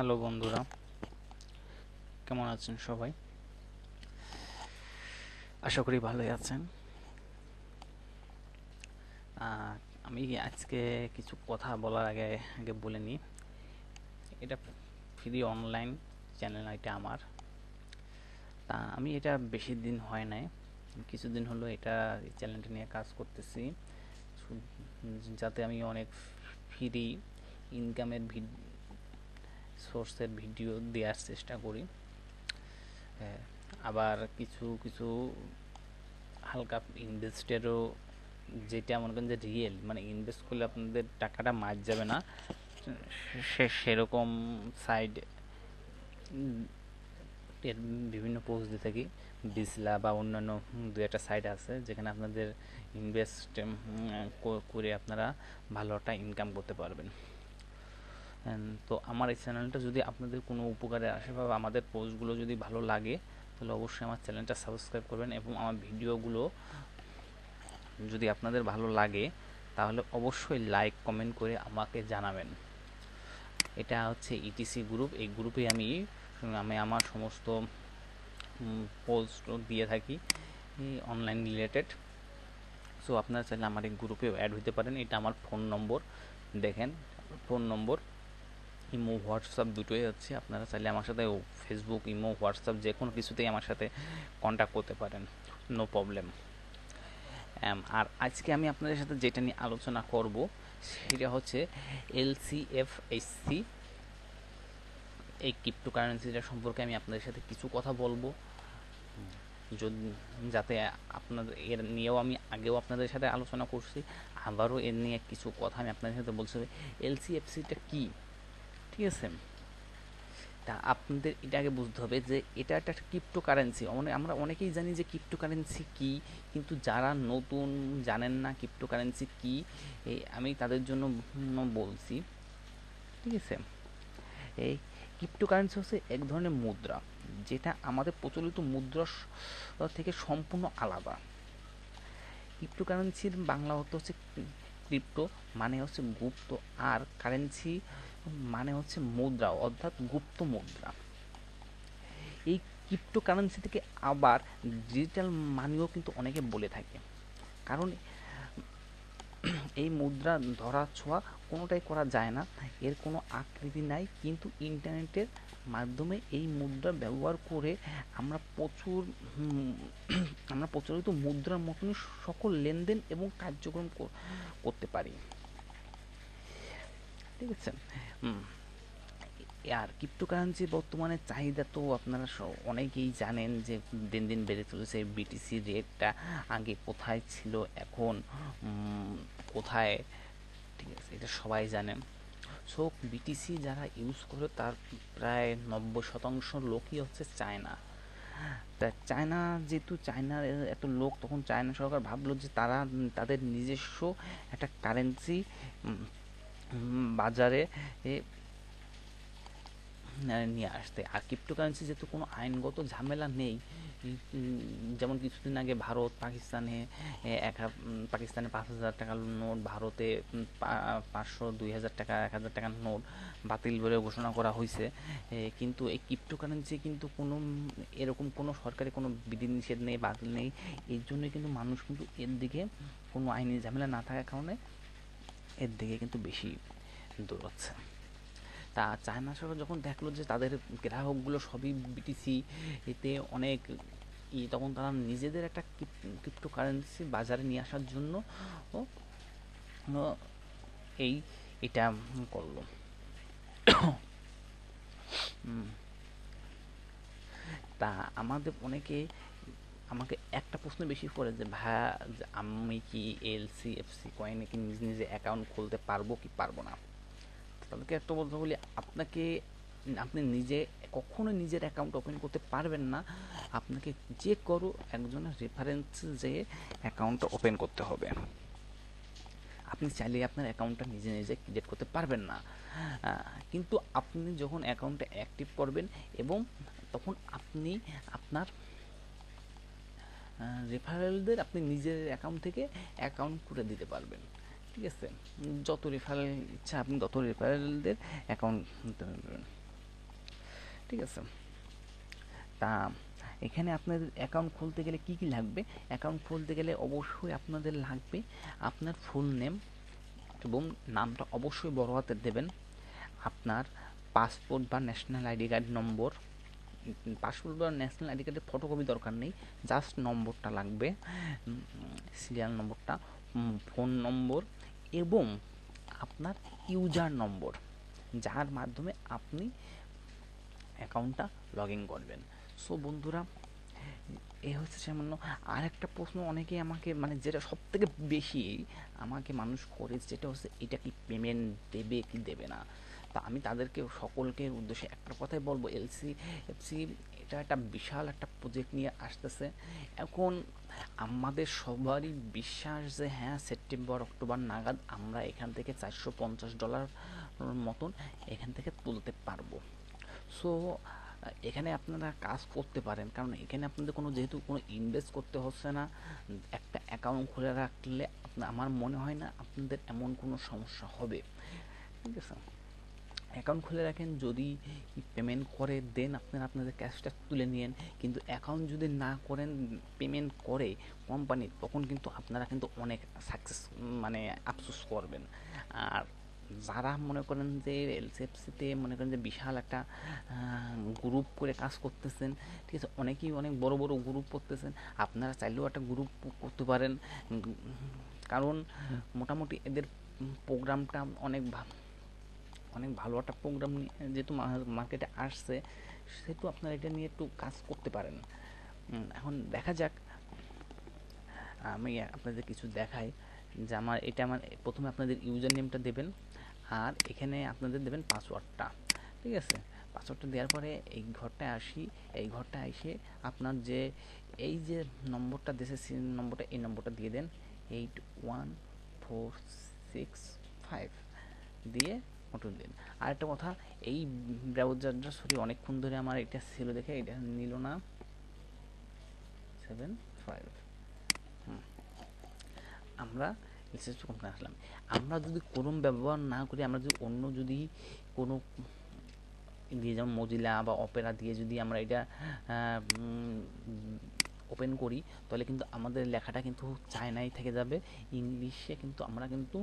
Hello বন্ধুরা, কেমন আছেন সবাই? আশা করি ভালোই আছেন। আমি আজকে কিছু কথা বলার আগে আগে বলে নিই। এটা ফ্রি অনলাইন চ্যানেল এটা আমার। তা আমি এটা বেশি দিন হয় নাই। কিছুদিন হলো এটা এই চ্যানেলটা নিয়ে কাজ করতেছি। যাতে আমি অনেক ফ্রি ইনকামের সোর্সের ভিডিও দেওয়ার চেষ্টা করি। হ্যাঁ, আবার কিছু কিছু হালকা ইনভেস্টেরও যেটা মনে করেন যে রিয়েল মানে ইনভেস্ট করলে আপনাদের টাকাটা মার যাবে না। সে সেরকম সাইড এর বিভিন্ন পোস্ট দিয়ে থাকি। বিসলা বা অন্যান্য দু একটা সাইট আছে যেখানে আপনাদের ইনভেস্ট করে আপনারা ভালো একটা ইনকাম করতে পারবেন। তো আমার এই চ্যানেলটা যদি আপনাদের কোনো উপকারে আসে বা আমাদের পোস্টগুলো যদি ভালো লাগে, তাহলে অবশ্যই আমার চ্যানেলটা সাবস্ক্রাইব করবেন এবং আমার ভিডিওগুলো যদি আপনাদের ভালো লাগে, তাহলে অবশ্যই লাইক কমেন্ট করে আমাকে জানাবেন। এটা হচ্ছে ইটিসি গ্রুপ এই গ্রুপে আমি আমি আমার সমস্ত পোস্ট দিয়ে থাকি অনলাইন রিলেটেড সো আপনারা চাইলে আমার এই গ্রুপেও অ্যাড হতে পারেন। এটা আমার ফোন নম্বর দেখেন ফোন নম্বর ইমো, হোয়াটসঅ্যাপ দুটোই হচ্ছে। আপনারা চাইলে আমার সাথে ফেসবুক ইমো, হোয়াটসঅ্যাপ যে কোনো কিছুতেই আমার সাথে কন্ট্যাক্ট করতে পারেন। নো প্রবলেম আর আজকে আমি আপনাদের সাথে যেটা নিয়ে আলোচনা করব, সেটা হচ্ছে এলসিএফএসসি এই ক্রিপ্টোকারেন্সিটা সম্পর্কে আমি আপনাদের সাথে কিছু কথা বলব। যদি, যাতে আপনাদের এর নিয়েও আমি আগেও আপনাদের সাথে আলোচনা করছি, আবারও এর নিয়ে কিছু কথা আমি আপনাদের সাথে হবে এলসিএফসিটা কী? ঠিক আছে? তা আপনাদের এটা আগে বুঝতে হবে যে এটা একটা ক্রিপ্টো কারেন্সি আমরা অনেকেই জানি যে ক্রিপ্টো কারেন্সি কী, কিন্তু যারা নতুন জানেন না ক্রিপ্টো কারেন্সি কী আমি তাদের জন্য বলছি। ঠিক আছে? এই ক্রিপ্টো কারেন্সি হচ্ছে এক ধরনের মুদ্রা, যেটা আমাদের প্রচলিত মুদ্রা থেকে সম্পূর্ণ আলাদা। ক্রিপ্টো কারেন্সির বাংলা অর্থ হচ্ছে ক্রিপ্টো মানে হচ্ছে গুপ্ত আর কারেন্সি মানে হচ্ছে মুদ্রা, অর্থাৎ গুপ্ত মুদ্রা। এই ক্রিপ্টো কারেন্সি থেকে আবার ডিজিটাল মানিও কিন্তু অনেকে বলে থাকে। কারণ এই মুদ্রা ধরা ছোঁয়া কোনোটাই করা যায় না, এর কোনো আকৃতি নাই। কিন্তু ইন্টারনেটের মাধ্যমে এই মুদ্রা ব্যবহার করে আমরা প্রচুর, আমরা প্রচলিত মুদ্রার মতনই সকল লেনদেন এবং কার্যক্রম করতে পারি। ঠিক আছে আর ক্রিপ্টোকারেন্সি বর্তমানে চাহিদা তো আপনারা অনেকেই জানেন যে দিন দিন বেড়ে চলেছে। বিটিসি রেটটা আগে কোথায় ছিল, এখন কোথায়? ঠিক আছে, এটা সবাই জানেন সো বিটিসি যারা ইউজ করে তার প্রায় নব্বই শতাংশ লোকই হচ্ছে চায়না। তা চায়না, যেহেতু চায়নার এত লোক, তখন চায়না সরকার ভাবলো যে তারা, তাদের নিজস্ব একটা কারেন্সি বাজারে নিয়ে আসতে। আর ক্রিপ্টোকারেন্সি যেহেতু কোনো আইনগত ঝামেলা নেই যেমন কিছুদিন আগে ভারত, পাকিস্তানে এক পাকিস্তানে পাঁচ হাজার টাকার নোট, ভারতে পাঁচশো, দুই হাজার টাকা, এক হাজার টাকার নোট বাতিল বলে ঘোষণা করা হয়েছে কিন্তু এই ক্রিপ্টোকারেন্সি কিন্তু কোনো, এরকম কোনো সরকারি কোনো বিধিনিষেধ নেই, বাতিল নেই। এর জন্য কিন্তু মানুষ কিন্তু এর দিকে কোনো আইনি ঝামেলা না থাকার কারণে এর দিকে কিন্তু বেশি দৌড়াচ্ছে। তা চায়না সরকার যখন দেখল যে তাদের গ্রাহকগুলো সবই বিটিসি এতে অনেক ই, তখন তারা নিজেদের একটা ক্রিপ্টো কারেন্সি বাজারে নিয়ে আসার জন্য এই, এটা করল। তা আমাদের অনেকে আমাকে একটা প্রশ্ন বেশি করে যে, ভাইয়া আমি কি এলসি এফসি কয়েনে কি নিজে নিজে অ্যাকাউন্ট খুলতে পারব কি পারব না? তাদেরকে একটা বলতে বলি, আপনাকে, আপনি নিজে, কখনো নিজের অ্যাকাউন্ট ওপেন করতে পারবেন না। আপনাকে যে করো, একজনের রেফারেন্স যে অ্যাকাউন্টটা ওপেন করতে হবে। আপনি চাইলে আপনার অ্যাকাউন্টটা নিজে নিজে ক্রিয়েট করতে পারবেন না। কিন্তু আপনি যখন অ্যাকাউন্টটা অ্যাক্টিভ করবেন এবং তখন আপনি আপনার রেফারেলদের আপনি নিজের অ্যাকাউন্ট থেকে অ্যাকাউন্ট করে দিতে পারবেন। ঠিক আছে? যত রেফারেল ইচ্ছা আপনি তত রেফারেলদের অ্যাকাউন্ট ঠিক আছে? তা, এখানে আপনাদের অ্যাকাউন্ট খুলতে গেলে কি কি লাগবে? অ্যাকাউন্ট খুলতে গেলে অবশ্যই আপনাদের লাগবে আপনার ফুল নেম এবং নামটা অবশ্যই বড় হাতের দেবেন। আপনার পাসপোর্ট বা national ID card number passport বা ন্যাশনাল আইডি কার্ডের ফটোকপি দরকার নেই জাস্ট নম্বরটা লাগবে সিরিয়াল নম্বরটা ফোন নম্বর এবং আপনার ইউজার নম্বর, যার মাধ্যমে আপনি অ্যাকাউন্টটা লগ ইন করবেন। সো বন্ধুরা, এ হচ্ছে সামান্য আর একটা প্রশ্ন, অনেকেই আমাকে মানে যেটা সব থেকে বেশি আমাকে মানুষ করে যেটা হচ্ছে এটা কি পেমেন্ট দেবে কি দেবে না? তা আমি তাদেরকে সকলকে উদ্দেশ্যে একটা কথাই বলব এলসি এফসি এটা একটা বিশাল একটা প্রজেক্ট নিয়ে আসতেছে। এখন আমাদের সবারই বিশ্বাস যে হ্যাঁ সেপ্টেম্বর অক্টোবর নাগাদ আমরা এখান থেকে চারশো পঞ্চাশ ডলার মতন এখান থেকে তুলতে পারব। সো এখানে আপনারা কাজ করতে পারেন, কারণ এখানে আপনাদের কোনো যেহেতু কোনো ইনভেস্ট করতে হচ্ছে না, একটা অ্যাকাউন্ট খুলে রাখলে আমার মনে হয় না আপনাদের এমন কোনো সমস্যা হবে। ঠিক আছে? অ্যাকাউন্ট খুলে রাখেন, যদি পেমেন্ট করে দেন আপনারা আপনাদের ক্যাশটা তুলে নিন কিন্তু অ্যাকাউন্ট যদি না করেন পেমেন্ট করে কোম্পানি তখন কিন্তু আপনারা কিন্তু অনেক সাকসেস মানে আফসোস করবেন। আর যারা মনে করেন যে এলসিএফসিতে মনে করেন যে বিশাল একটা গ্রুপ করে কাজ করতেছেন, ঠিক আছে, অনেকেই অনেক বড় বড় গ্রুপ করতেছেন, আপনারা চাইলেও একটা গ্রুপ করতে পারেন। কারণ মোটামুটি এদের প্রোগ্রামটা অনেক অনেক ভালো একটা প্রোগ্রাম যেহেতু মার্কেটে আসছে, সেহেতু আপনারা এটা নিয়ে একটু কাজ করতে পারেন। এখন দেখা যাক। আমি আপনাদের কিছু দেখাই, যে আমার, এটা আমার, প্রথমে আপনাদের ইউজার নেমটা দেবেন, আর এখানে আপনাদের দেবেন পাসওয়ার্ডটা ঠিক আছে? পাসওয়ার্ডটা দেওয়ার পরে এই ঘরটায় আসি, এই ঘরটায় এসে আপনার যে, এই যে নম্বরটা দেশে নম্বরটা, এই নম্বরটা দিয়ে দেন eight one four six five দিয়ে ওটা দিন। আরেকটা কথা, এই ব্রাউজারটা সরি, অনেকক্ষণ ধরে আমার এটা ছিল দেখে এটা নিল না। সেভেন ফাইভ আমরা রিসার্চ কোম্পানি আসলাম। আমরা যদি ক্রোম ব্যবহার না করি, আমরা যদি অন্য যদি কোনো দিয়ে যেমন মজিলা বা অপেরা দিয়ে যদি আমরা এটা ওপেন করি, তাহলে কিন্তু আমাদের লেখাটা কিন্তু চায়নাই থেকে যাবে। ইংলিশে কিন্তু আমরা কিন্তু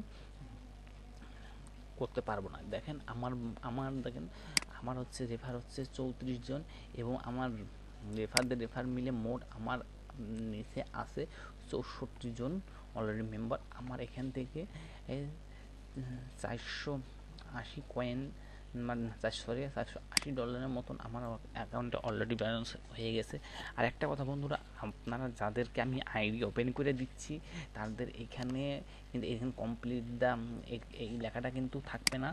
করতে পারব না। দেখেন আমার আমার দেখেন, আমার হচ্ছে রেফার হচ্ছে চৌত্রিশ জন এবং আমার রেফারদের রেফার মিলে মোট আমার নিচে আছে চৌষট্টি জন অলরেডি মেম্বার আমার এখান থেকে চারশো আশি কয়েন মানে চারশো, সরি, চারশো আশি ডলারের মতন আমার অ্যাকাউন্টে অলরেডি ব্যালেন্স হয়ে গেছে। আর একটা কথা বন্ধুরা, আপনারা যাদেরকে আমি আইডি ওপেন করে দিচ্ছি, তাদের এখানে কিন্তু এখানে কমপ্লিট দা এই লেখাটা কিন্তু থাকবে না।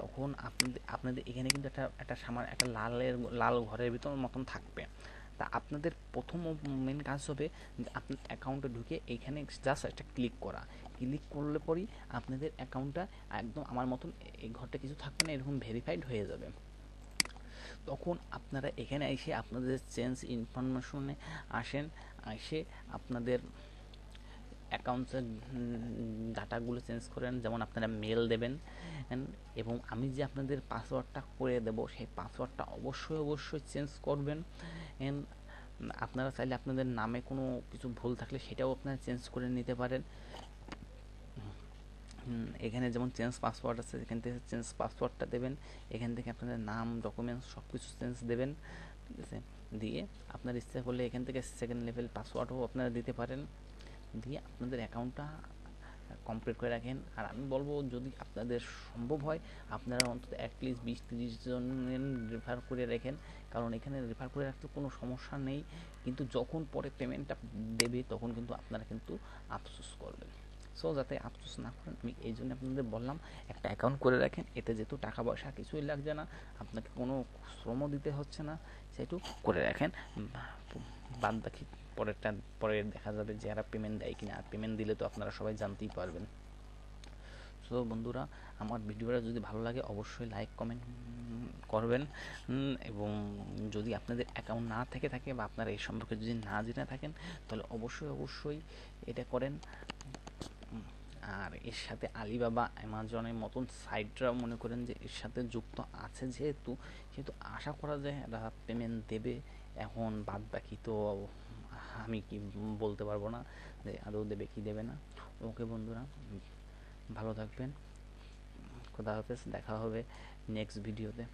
তখন আপনাদের আপনাদের এখানে কিন্তু একটা একটা সামান্য একটা লালের, লাল ঘরের ভিতর মতন থাকবে। তা আপনাদের প্রথম মেন কাজ হবে আপনার অ্যাকাউন্টে ঢুকে এইখানে জাস্ট একটা ক্লিক করা। ক্লিক করলে পরই আপনাদের অ্যাকাউন্টটা একদম আমার মতন এই ঘরটা কিছু থাকবে না, এরকম ভেরিফাইড হয়ে যাবে। তখন আপনারা এখানে এসে আপনাদের চেঞ্জ ইনফরমেশনে আসেন, এসে আপনাদের অ্যাকাউন্টসের ডাটাগুলো চেঞ্জ করেন, যেমন আপনারা মেল দেবেন এবং আমি যে আপনাদের পাসওয়ার্ডটা করে দেব, সেই পাসওয়ার্ডটা অবশ্যই অবশ্যই চেঞ্জ করবেন আপনারা চাইলে আপনাদের নামে কোনো কিছু ভুল থাকলে সেটাও আপনারা চেঞ্জ করে নিতে পারেন। এখানে যেমন চেঞ্জ পাসওয়ার্ড আছে, এখান থেকে চেঞ্জ পাসওয়ার্ডটা দেবেন, এখান থেকে আপনাদের নাম ডকুমেন্টস সব কিছু চেঞ্জ দেবেন, ঠিক আছে? দিয়ে আপনার ইচ্ছা করলে এখান থেকে সেকেন্ড লেভেল পাসওয়ার্ডও আপনারা দিতে পারেন, দিয়ে আপনাদের অ্যাকাউন্টটা কমপ্লিট করে রাখেন। আর আমি বলব, যদি আপনাদের সম্ভব হয়, আপনারা অন্তত অ্যাটলিস্ট বিশ তিরিশ জনের রেফার করে রাখেন। কারণ এখানে রেফার করে রাখতে কোনো সমস্যা নেই। কিন্তু যখন পরে পেমেন্টটা দেবে, তখন কিন্তু আপনারা কিন্তু আফসোস করবেন। সো যাতে আফসোস না করেন, আমি এই জন্য আপনাদের বললাম, একটা অ্যাকাউন্ট করে রাখেন। এতে যেহেতু টাকা পয়সা কিছুই লাগছে না, আপনাকে কোনো শ্রমও দিতে হচ্ছে না সেটু করে রাখেন। বাদ বাকি পরেরটা পরে দেখা যাবে যে যারা পেমেন্ট দেয় কিনা। আর পেমেন্ট দিলে তো আপনারা সবাই জানতেই পারবেন। সো বন্ধুরা, আমার ভিডিওটা যদি ভালো লাগে, অবশ্যই লাইক কমেন্ট করবেন। এবং যদি আপনাদের অ্যাকাউন্ট না থেকে থাকে বা আপনারা এই সম্পর্কে যদি না জেনে থাকেন, তাহলে অবশ্যই অবশ্যই এটা করেন। আর এর সাথে আলিবাবা অ্যামাজনের মতন সাইটরাও মনে করেন যে এর সাথে যুক্ত আছে যেহেতু সেহেতু আশা করা যায় এরা পেমেন্ট দেবে। এখন বাদ বাকি তো আমি কি বলতে পারব না, যে আদৌ দেবে কি দেবে না। ওকে বন্ধুরা, ভালো থাকবেন। খোদা হাফেজ, দেখা হবে নেক্সট ভিডিওতে